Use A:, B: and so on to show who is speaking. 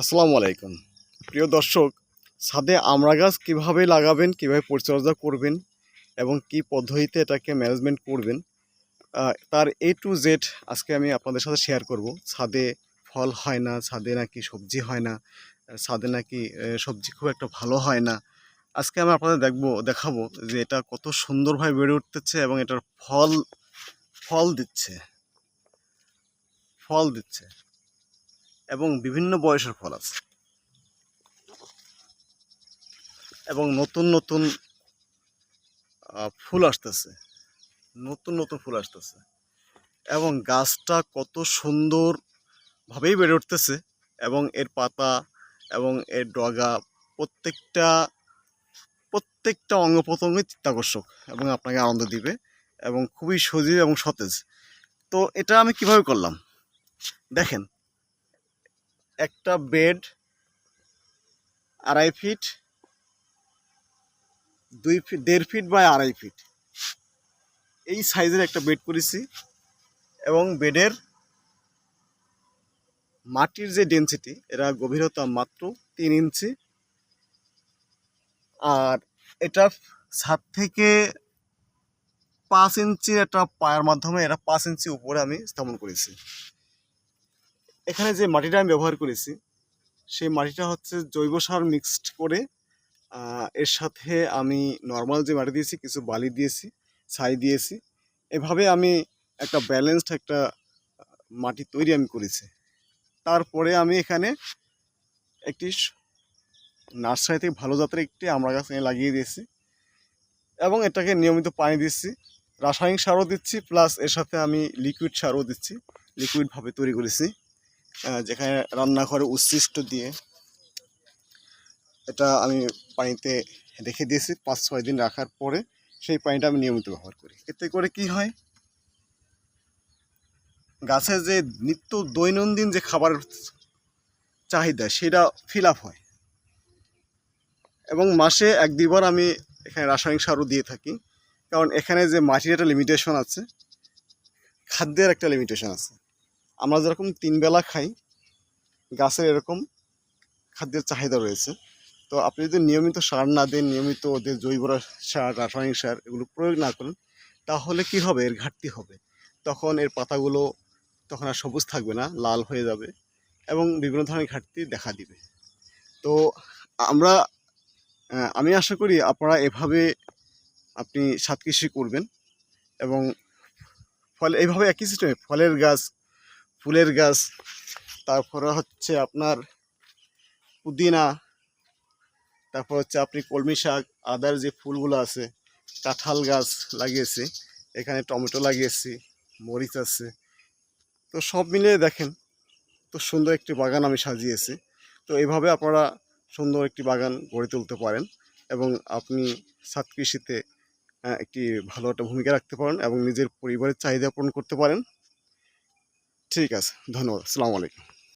A: আসসালামু আলাইকুম। প্রিয় দর্শক, ছাদে আমড়া গাছ কীভাবে লাগাবেন, কীভাবে পরিচর্যা করবেন এবং কি পদ্ধতিতে এটাকে ম্যানেজমেন্ট করবেন তার এ টু জেড আজকে আমি আপনাদের সাথে শেয়ার করব। ছাদে ফল হয় না, ছাদে নাকি সবজি হয় না, ছাদে নাকি সবজি খুব একটা ভালো হয় না। আজকে আমি আপনাদের দেখব, দেখাবো যে এটা কত সুন্দরভাবে বেড়ে উঠতেছে এবং এটার ফল ফল দিচ্ছে ফল দিচ্ছে। এবং বিভিন্ন বয়সের ফল আছে। এবং নতুন নতুন ফুল আসতেছে। নতুন নতুন ফুল আসতেছে। এবং গাছটা কত সুন্দরভাবেই বেড়ে উঠতেছে। এবং এর পাতা এবং এর ডগা প্রত্যেকটা প্রত্যেকটা অঙ্গ প্রত্যঙ্গই চিত্তাকর্ষক এবং আপনাকে আনন্দ দিবে এবং খুবই সজীব এবং সতেজ। তো এটা আমি কীভাবে করলাম? দেখেন একটা বেড, আড়াই ফিট, দুই ফিট দেড় ফিট বাই আড়াই ফিট। এই সাইজের একটা বেড করেছি এবং বেডের মাটির যে ডেনসিটি এরা গভীরতা মাত্র তিন ইঞ্চি। আর এটা ছাদ থেকে পাঁচ ইঞ্চির একটা পায়ের মাধ্যমে, এরা পাঁচ ইঞ্চি উপরে আমি স্থাপন করেছি। এখানে যে মাটিটা আমি ব্যবহার করেছি, সেই মাটিটা হচ্ছে জৈব সার মিক্সড করে এর সাথে আমি নর্মাল যে মাটি দিয়েছি, কিছু বালি দিয়েছি, ছাই দিয়েছি। এভাবে আমি একটা ব্যালেন্সড একটা মাটি তৈরি আমি করেছি। তারপরে আমি এখানে একটি নার্সারি থেকে ভালো জাতের একটি আমরা গাছ এনে লাগিয়ে দিয়েছি এবং এটাকে নিয়মিত পানি দিচ্ছি। রাসায়নিক সারও দিচ্ছি প্লাস এর সাথে আমি লিকুইড সারও দিচ্ছি। লিকুইডভাবে তৈরি করেছি। যেখানে রান্নাঘরে উচ্ছিষ্ট দিয়ে এটা আমি পানিতে রেখে দিয়েছি পাঁচ ছয় দিন রাখার পরে সেই পানিটা আমি নিয়মিত ব্যবহার করি। এতে করে কি হয়? গাছের যে নিত্য দৈনন্দিন যে খাবার চাহিদা, সেটা ফিল আপ হয়। এবং মাসে এক দুইবার আমি এখানে রাসায়নিক সারও দিয়ে থাকি। কারণ এখানে যে মাটির একটা লিমিটেশন আছে, খাদ্যের একটা লিমিটেশন আছে। আমরা যেরকম তিন বেলা খাই, গাছের এরকম খাদ্যের চাহিদা রয়েছে। তো আপনি যদি নিয়মিত সার না দেন, নিয়মিত ওদের জৈব সার, রাসায়নিক সার এগুলো প্রয়োগ না করেন, তাহলে কি হবে? এর ঘাটতি হবে। তখন এর পাতাগুলো তখন আর সবুজ থাকবে না, লাল হয়ে যাবে এবং বিভিন্ন ধরনের ঘাটতি দেখা দিবে। তো আমরা আমি আশা করি আপনারা এভাবে আপনি সাত কৃষি করবেন এবং ফল, এইভাবে একই সিস্টেমে ফলের গাছ ফুলের গাছ। তারপরে হচ্ছে আপনার পুদিনা। তারপর হচ্ছে আপনি কলমি শাক, আদার যে ফুলগুলো আছে, কাঁঠাল গাছ লাগিয়েছি। এখানে টমেটো লাগিয়েছি, মরিচ আছে। তো সব মিলিয়ে দেখেন, তো সুন্দর একটি বাগান আমি সাজিয়েছি। তো এইভাবে আপনারা সুন্দর একটি বাগান গড়ে তুলতে পারেন এবং আপনি সাত কৃষিতে একটি ভালো একটা ভূমিকা রাখতে পারেন এবং নিজের পরিবারের চাহিদা পূরণ করতে পারেন। ঠিক আছে ধন্যবাদ আসসালামু আলাইকুম।